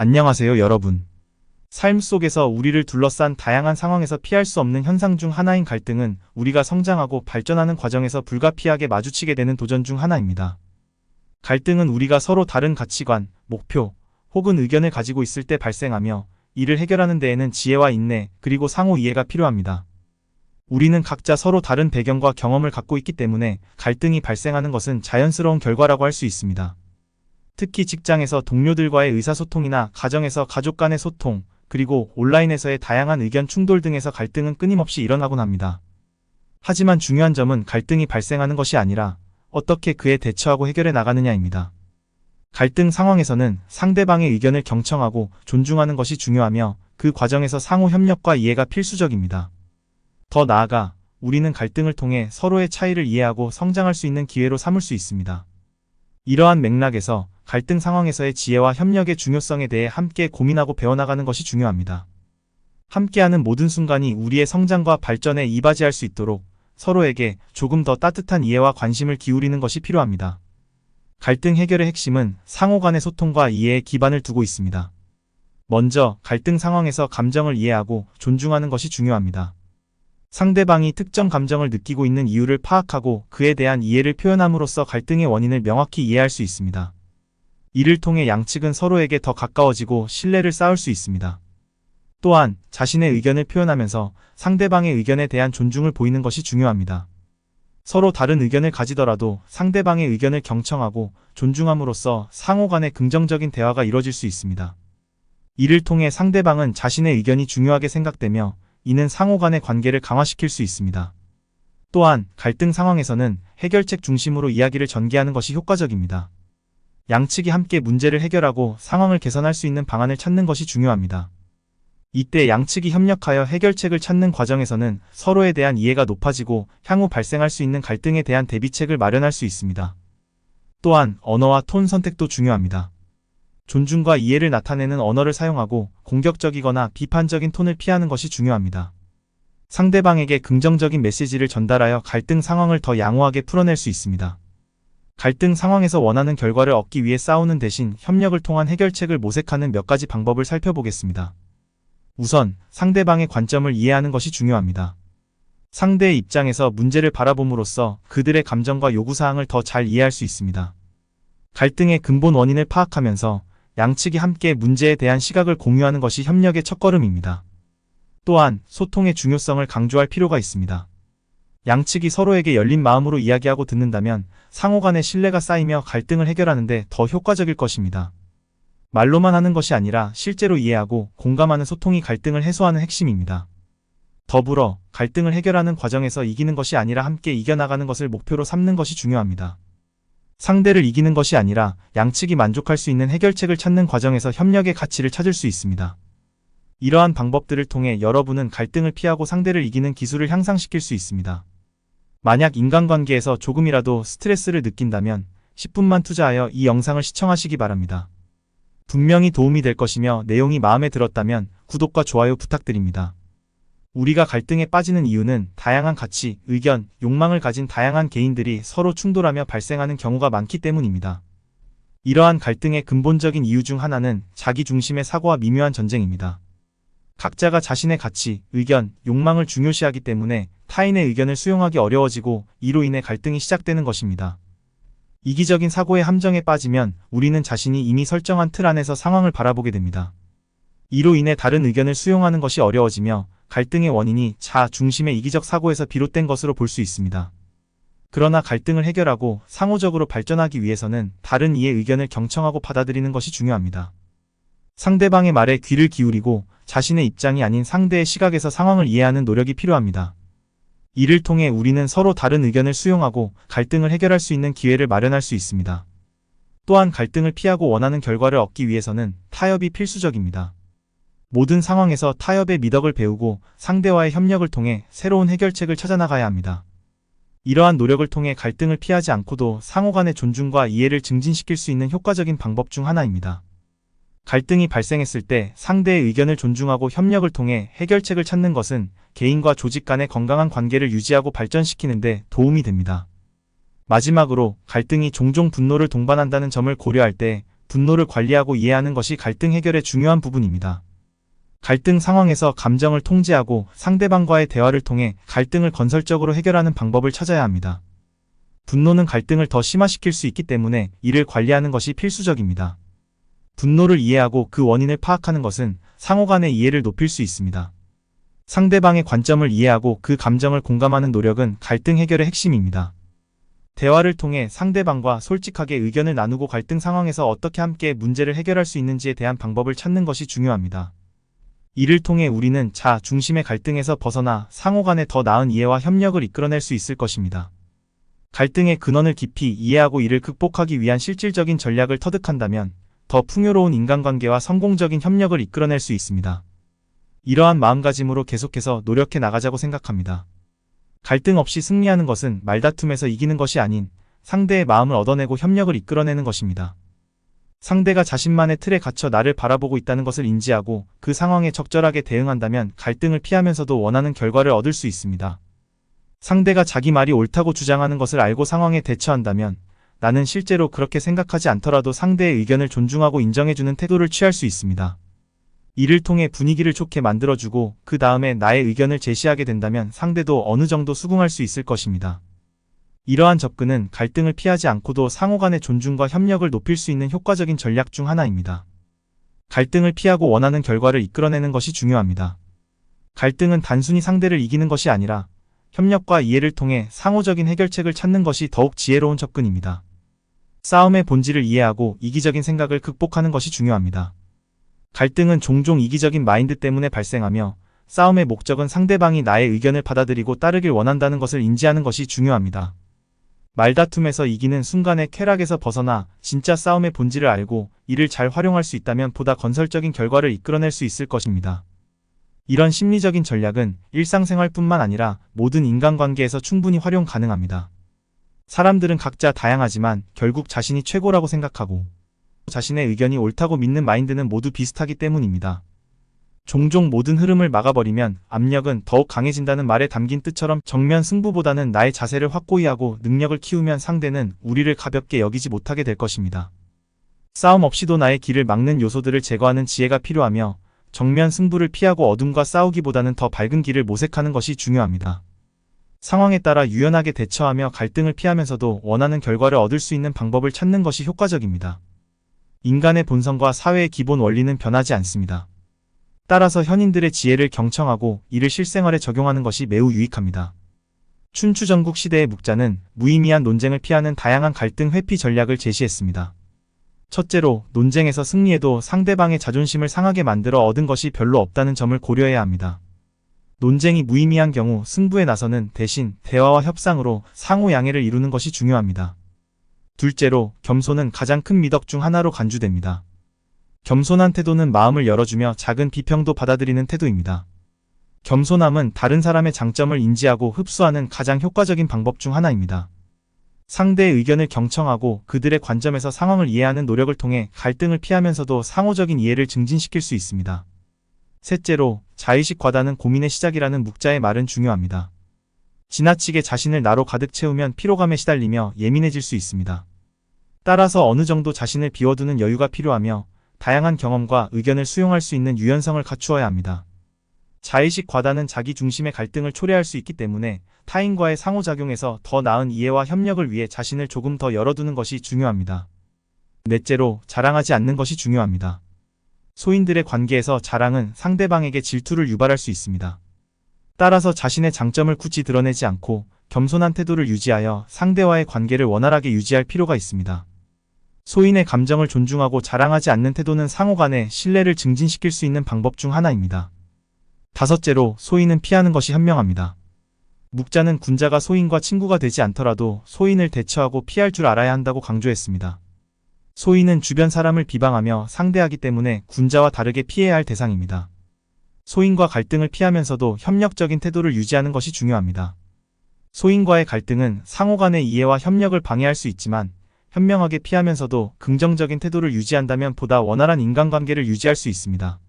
안녕하세요, 여러분. 삶 속에서 우리를 둘러싼 다양한 상황에서 피할 수 없는 현상 중 하나인 갈등은 우리가 성장하고 발전하는 과정에서 불가피하게 마주치게 되는 도전 중 하나입니다. 갈등은 우리가 서로 다른 가치관, 목표, 혹은 의견을 가지고 있을 때 발생하며 이를 해결하는 데에는 지혜와 인내, 그리고 상호 이해가 필요합니다. 우리는 각자 서로 다른 배경과 경험을 갖고 있기 때문에 갈등이 발생하는 것은 자연스러운 결과라고 할 수 있습니다. 특히 직장에서 동료들과의 의사소통이나 가정에서 가족 간의 소통, 그리고 온라인에서의 다양한 의견 충돌 등에서 갈등은 끊임없이 일어나곤 합니다. 하지만 중요한 점은 갈등이 발생하는 것이 아니라 어떻게 그에 대처하고 해결해 나가느냐입니다. 갈등 상황에서는 상대방의 의견을 경청하고 존중하는 것이 중요하며 그 과정에서 상호 협력과 이해가 필수적입니다. 더 나아가 우리는 갈등을 통해 서로의 차이를 이해하고 성장할 수 있는 기회로 삼을 수 있습니다. 이러한 맥락에서 갈등 상황에서의 지혜와 협력의 중요성에 대해 함께 고민하고 배워나가는 것이 중요합니다. 함께하는 모든 순간이 우리의 성장과 발전에 이바지할 수 있도록 서로에게 조금 더 따뜻한 이해와 관심을 기울이는 것이 필요합니다. 갈등 해결의 핵심은 상호 간의 소통과 이해에 기반을 두고 있습니다. 먼저 갈등 상황에서 감정을 이해하고 존중하는 것이 중요합니다. 상대방이 특정 감정을 느끼고 있는 이유를 파악하고 그에 대한 이해를 표현함으로써 갈등의 원인을 명확히 이해할 수 있습니다. 이를 통해 양측은 서로에게 더 가까워지고 신뢰를 쌓을 수 있습니다. 또한 자신의 의견을 표현하면서 상대방의 의견에 대한 존중을 보이는 것이 중요합니다. 서로 다른 의견을 가지더라도 상대방의 의견을 경청하고 존중함으로써 상호 간의 긍정적인 대화가 이뤄질 수 있습니다. 이를 통해 상대방은 자신의 의견이 중요하게 생각되며 이는 상호 간의 관계를 강화시킬 수 있습니다. 또한 갈등 상황에서는 해결책 중심으로 이야기를 전개하는 것이 효과적입니다. 양측이 함께 문제를 해결하고 상황을 개선할 수 있는 방안을 찾는 것이 중요합니다. 이때 양측이 협력하여 해결책을 찾는 과정에서는 서로에 대한 이해가 높아지고 향후 발생할 수 있는 갈등에 대한 대비책을 마련할 수 있습니다. 또한 언어와 톤 선택도 중요합니다. 존중과 이해를 나타내는 언어를 사용하고 공격적이거나 비판적인 톤을 피하는 것이 중요합니다. 상대방에게 긍정적인 메시지를 전달하여 갈등 상황을 더 양호하게 풀어낼 수 있습니다. 갈등 상황에서 원하는 결과를 얻기 위해 싸우는 대신 협력을 통한 해결책을 모색하는 몇 가지 방법을 살펴보겠습니다. 우선 상대방의 관점을 이해하는 것이 중요합니다. 상대의 입장에서 문제를 바라봄으로써 그들의 감정과 요구사항을 더 잘 이해할 수 있습니다. 갈등의 근본 원인을 파악하면서 양측이 함께 문제에 대한 시각을 공유하는 것이 협력의 첫걸음입니다. 또한 소통의 중요성을 강조할 필요가 있습니다. 양측이 서로에게 열린 마음으로 이야기하고 듣는다면 상호 간의 신뢰가 쌓이며 갈등을 해결하는데 더 효과적일 것입니다. 말로만 하는 것이 아니라 실제로 이해하고 공감하는 소통이 갈등을 해소하는 핵심입니다. 더불어 갈등을 해결하는 과정에서 이기는 것이 아니라 함께 이겨나가는 것을 목표로 삼는 것이 중요합니다. 상대를 이기는 것이 아니라 양측이 만족할 수 있는 해결책을 찾는 과정에서 협력의 가치를 찾을 수 있습니다. 이러한 방법들을 통해 여러분은 갈등을 피하고 상대를 이기는 기술을 향상시킬 수 있습니다. 만약 인간관계에서 조금이라도 스트레스를 느낀다면 10분만 투자하여 이 영상을 시청하시기 바랍니다. 분명히 도움이 될 것이며 내용이 마음에 들었다면 구독과 좋아요 부탁드립니다. 우리가 갈등에 빠지는 이유는 다양한 가치, 의견, 욕망을 가진 다양한 개인들이 서로 충돌하며 발생하는 경우가 많기 때문입니다. 이러한 갈등의 근본적인 이유 중 하나는 자기 중심의 사고와 미묘한 전쟁입니다. 각자가 자신의 가치, 의견, 욕망을 중요시하기 때문에 타인의 의견을 수용하기 어려워지고 이로 인해 갈등이 시작되는 것입니다. 이기적인 사고의 함정에 빠지면 우리는 자신이 이미 설정한 틀 안에서 상황을 바라보게 됩니다. 이로 인해 다른 의견을 수용하는 것이 어려워지며 갈등의 원인이 자 중심의 이기적 사고에서 비롯된 것으로 볼 수 있습니다. 그러나 갈등을 해결하고 상호적으로 발전하기 위해서는 다른 이의 의견을 경청하고 받아들이는 것이 중요합니다. 상대방의 말에 귀를 기울이고 자신의 입장이 아닌 상대의 시각에서 상황을 이해하는 노력이 필요합니다. 이를 통해 우리는 서로 다른 의견을 수용하고 갈등을 해결할 수 있는 기회를 마련할 수 있습니다. 또한 갈등을 피하고 원하는 결과를 얻기 위해서는 타협이 필수적입니다. 모든 상황에서 타협의 미덕을 배우고 상대와의 협력을 통해 새로운 해결책을 찾아나가야 합니다. 이러한 노력을 통해 갈등을 피하지 않고도 상호 간의 존중과 이해를 증진시킬 수 있는 효과적인 방법 중 하나입니다. 갈등이 발생했을 때 상대의 의견을 존중하고 협력을 통해 해결책을 찾는 것은 개인과 조직 간의 건강한 관계를 유지하고 발전시키는 데 도움이 됩니다. 마지막으로 갈등이 종종 분노를 동반한다는 점을 고려할 때 분노를 관리하고 이해하는 것이 갈등 해결의 중요한 부분입니다. 갈등 상황에서 감정을 통제하고 상대방과의 대화를 통해 갈등을 건설적으로 해결하는 방법을 찾아야 합니다. 분노는 갈등을 더 심화시킬 수 있기 때문에 이를 관리하는 것이 필수적입니다. 분노를 이해하고 그 원인을 파악하는 것은 상호 간의 이해를 높일 수 있습니다. 상대방의 관점을 이해하고 그 감정을 공감하는 노력은 갈등 해결의 핵심입니다. 대화를 통해 상대방과 솔직하게 의견을 나누고 갈등 상황에서 어떻게 함께 문제를 해결할 수 있는지에 대한 방법을 찾는 것이 중요합니다. 이를 통해 우리는 자 중심의 갈등에서 벗어나 상호 간의 더 나은 이해와 협력을 이끌어낼 수 있을 것입니다. 갈등의 근원을 깊이 이해하고 이를 극복하기 위한 실질적인 전략을 터득한다면 더 풍요로운 인간관계와 성공적인 협력을 이끌어낼 수 있습니다. 이러한 마음가짐으로 계속해서 노력해 나가자고 생각합니다. 갈등 없이 승리하는 것은 말다툼에서 이기는 것이 아닌 상대의 마음을 얻어내고 협력을 이끌어내는 것입니다. 상대가 자신만의 틀에 갇혀 나를 바라보고 있다는 것을 인지하고 그 상황에 적절하게 대응한다면 갈등을 피하면서도 원하는 결과를 얻을 수 있습니다. 상대가 자기 말이 옳다고 주장하는 것을 알고 상황에 대처한다면 나는 실제로 그렇게 생각하지 않더라도 상대의 의견을 존중하고 인정해주는 태도를 취할 수 있습니다. 이를 통해 분위기를 좋게 만들어주고 그 다음에 나의 의견을 제시하게 된다면 상대도 어느 정도 수긍할 수 있을 것입니다. 이러한 접근은 갈등을 피하지 않고도 상호 간의 존중과 협력을 높일 수 있는 효과적인 전략 중 하나입니다. 갈등을 피하고 원하는 결과를 이끌어내는 것이 중요합니다. 갈등은 단순히 상대를 이기는 것이 아니라 협력과 이해를 통해 상호적인 해결책을 찾는 것이 더욱 지혜로운 접근입니다. 싸움의 본질을 이해하고 이기적인 생각을 극복하는 것이 중요합니다. 갈등은 종종 이기적인 마인드 때문에 발생하며 싸움의 목적은 상대방이 나의 의견을 받아들이고 따르길 원한다는 것을 인지하는 것이 중요합니다. 말다툼에서 이기는 순간의 쾌락에서 벗어나 진짜 싸움의 본질을 알고 이를 잘 활용할 수 있다면 보다 건설적인 결과를 이끌어낼 수 있을 것입니다. 이런 심리적인 전략은 일상생활뿐만 아니라 모든 인간관계에서 충분히 활용 가능합니다. 사람들은 각자 다양하지만 결국 자신이 최고라고 생각하고 자신의 의견이 옳다고 믿는 마인드는 모두 비슷하기 때문입니다. 종종 모든 흐름을 막아버리면 압력은 더욱 강해진다는 말에 담긴 뜻처럼 정면 승부보다는 나의 자세를 확고히 하고 능력을 키우면 상대는 우리를 가볍게 여기지 못하게 될 것입니다. 싸움 없이도 나의 길을 막는 요소들을 제거하는 지혜가 필요하며 정면 승부를 피하고 어둠과 싸우기보다는 더 밝은 길을 모색하는 것이 중요합니다. 상황에 따라 유연하게 대처하며 갈등을 피하면서도 원하는 결과를 얻을 수 있는 방법을 찾는 것이 효과적입니다. 인간의 본성과 사회의 기본 원리는 변하지 않습니다. 따라서 현인들의 지혜를 경청하고 이를 실생활에 적용하는 것이 매우 유익합니다. 춘추 전국 시대의 묵자는 무의미한 논쟁을 피하는 다양한 갈등 회피 전략을 제시했습니다. 첫째로, 논쟁에서 승리해도 상대방의 자존심을 상하게 만들어 얻은 것이 별로 없다는 점을 고려해야 합니다. 논쟁이 무의미한 경우 승부에 나서는 대신 대화와 협상으로 상호 양해를 이루는 것이 중요합니다. 둘째로, 겸손은 가장 큰 미덕 중 하나로 간주됩니다. 겸손한 태도는 마음을 열어주며 작은 비평도 받아들이는 태도입니다. 겸손함은 다른 사람의 장점을 인지하고 흡수하는 가장 효과적인 방법 중 하나입니다. 상대의 의견을 경청하고 그들의 관점에서 상황을 이해하는 노력을 통해 갈등을 피하면서도 상호적인 이해를 증진시킬 수 있습니다. 셋째로, 자의식 과다는 고민의 시작이라는 묵자의 말은 중요합니다. 지나치게 자신을 나로 가득 채우면 피로감에 시달리며 예민해질 수 있습니다. 따라서 어느 정도 자신을 비워두는 여유가 필요하며 다양한 경험과 의견을 수용할 수 있는 유연성을 갖추어야 합니다. 자의식 과다는 자기 중심의 갈등을 초래할 수 있기 때문에 타인과의 상호작용에서 더 나은 이해와 협력을 위해 자신을 조금 더 열어두는 것이 중요합니다. 넷째로 자랑하지 않는 것이 중요합니다. 소인들의 관계에서 자랑은 상대방에게 질투를 유발할 수 있습니다. 따라서 자신의 장점을 굳이 드러내지 않고 겸손한 태도를 유지하여 상대와의 관계를 원활하게 유지할 필요가 있습니다. 소인의 감정을 존중하고 자랑하지 않는 태도는 상호 간의 신뢰를 증진시킬 수 있는 방법 중 하나입니다. 다섯째로 소인은 피하는 것이 현명합니다. 묵자는 군자가 소인과 친구가 되지 않더라도 소인을 대처하고 피할 줄 알아야 한다고 강조했습니다. 소인은 주변 사람을 비방하며 상대하기 때문에 군자와 다르게 피해야 할 대상입니다. 소인과 갈등을 피하면서도 협력적인 태도를 유지하는 것이 중요합니다. 소인과의 갈등은 상호 간의 이해와 협력을 방해할 수 있지만 현명하게 피하면서도 긍정적인 태도를 유지한다면 보다 원활한 인간관계를 유지할 수 있습니다.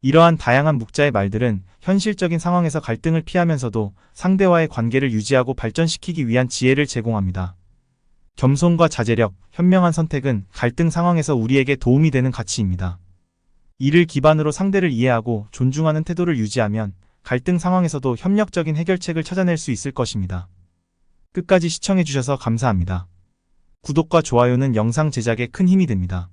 이러한 다양한 묵자의 말들은 현실적인 상황에서 갈등을 피하면서도 상대와의 관계를 유지하고 발전시키기 위한 지혜를 제공합니다. 겸손과 자제력, 현명한 선택은 갈등 상황에서 우리에게 도움이 되는 가치입니다. 이를 기반으로 상대를 이해하고 존중하는 태도를 유지하면 갈등 상황에서도 협력적인 해결책을 찾아낼 수 있을 것입니다. 끝까지 시청해주셔서 감사합니다. 구독과 좋아요는 영상 제작에 큰 힘이 됩니다.